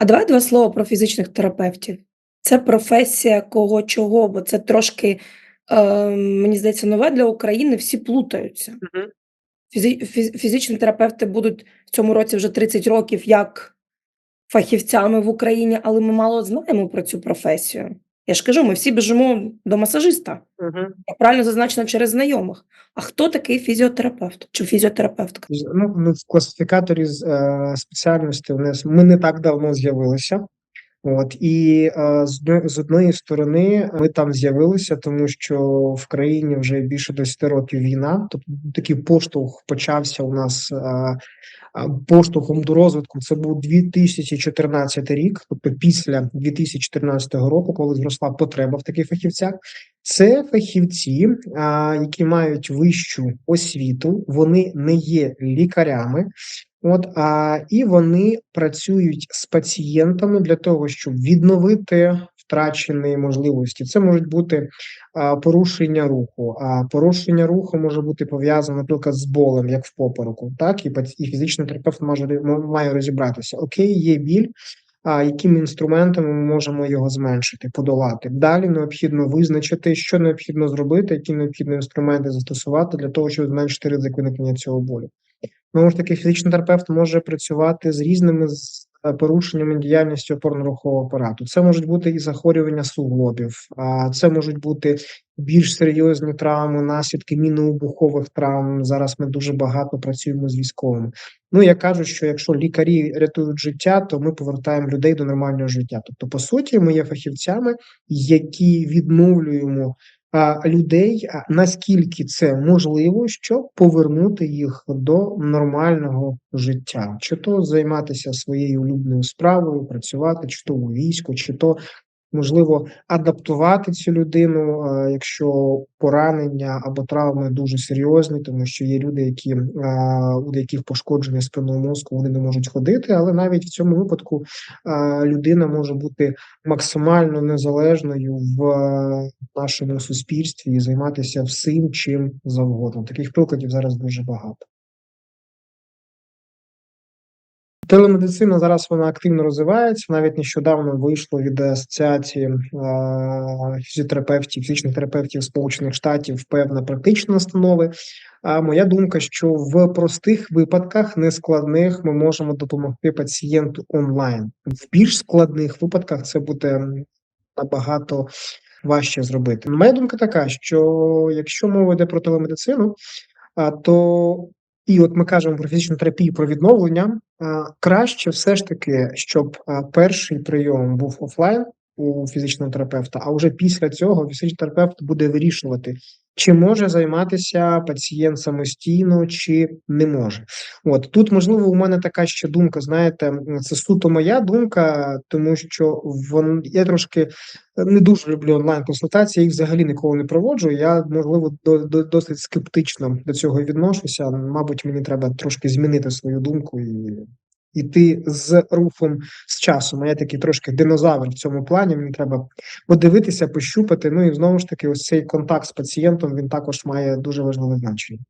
А давай два слова про фізичних терапевтів. Це професія кого чого, бо це трошки, е, мені здається, нове для України, всі плутаються. Мгм. Фізі фіз фізичні терапевти будуть в цьому році вже 30 років як фахівцями в Україні, але ми мало знаємо про цю професію. Я ж кажу, ми всі біжимо до масажиста, як правильно зазначено через знайомих. А хто такий фізіотерапевт чи фізіотерапевтка? Ну, ну, в класифікаторі з, е, спеціальностей у нас ми не так давно з'явилися. От і е, з з одної сторони ми там з'явилися, тому що в країні вже більше 10 років війна. Тобто такий поштовх почався у нас е, поштовхом до розвитку. Це був 2014 рік, тобто після 2014 року, коли зросла потреба в таких фахівцях. Це фахівці, які мають вищу освіту, вони не є лікарями. От а і вони працюють з пацієнтами для того, щоб відновити втрачені можливості. Це можуть бути а, порушення руху. А порушення руху може бути пов'язане, наприклад, з болем, як в попереку. Так і і фізичний терапевт може має розібратися. Окей, є біль. А якими інструментами ми можемо його зменшити, подолати? Далі необхідно визначити, що необхідно зробити, які необхідні інструменти застосувати для того, щоб зменшити ризик виникнення цього болю. Знову ж таки, фізичний терапевт може працювати з різними порушеннями діяльності опорно-рухового апарату. Це можуть бути і захворювання суглобів, а це можуть бути більш серйозні травми, наслідки мінно-вибухових травм. Зараз ми дуже багато працюємо з військовими. Ну я кажу, що якщо лікарі рятують життя, то ми повертаємо людей до нормального життя. Тобто, по суті, ми є фахівцями, які відновлюємо людей, наскільки це можливо, щоб повернути їх до нормального життя, чи то займатися своєю улюбленою справою, працювати, чи то у війську, чи то можливо адаптувати цю людину, е, якщо поранення або травми дуже серйозні, тому що є люди, які е, у яких пошкодження спинного мозку, вони не можуть ходити, але навіть в цьому випадку е, людина може бути максимально незалежною в нашому суспільстві і займатися всім чим завгодно. Таких прикладів зараз дуже багато. Телемедицина зараз вона активно розвивається. Навіть нещодавно вийшло від асоціації е, фізіотерапевтів, фізичних терапевтів Сполучених Штатів певна практична настанови. А моя думка, що в простих випадках, нескладних, ми можемо допомогти пацієнту онлайн. В більш складних випадках це буде набагато важче зробити. Моя думка така, що якщо мова йде про телемедицину, то і от ми кажемо про фізичну терапію, про відновлення. Краще все ж таки, щоб перший прийом був офлайн у фізичного терапевта, а вже після цього фізичний терапевт буде вирішувати, чи може займатися пацієнт самостійно, чи не може. От тут, можливо, у мене така ще думка. Знаєте, це суто моя думка, тому що вон я трошки не дуже люблю онлайн-консультації, їх взагалі ніколи не проводжу. Я, можливо, до, до, досить скептично до цього відношуся. Мабуть, мені треба трошки змінити свою думку і іти з рухом з часом. Я такий трошки динозавр в цьому плані. Мені треба подивитися, пощупати. Ну і знову ж таки, ось цей контакт з пацієнтом він також має дуже важливе значення.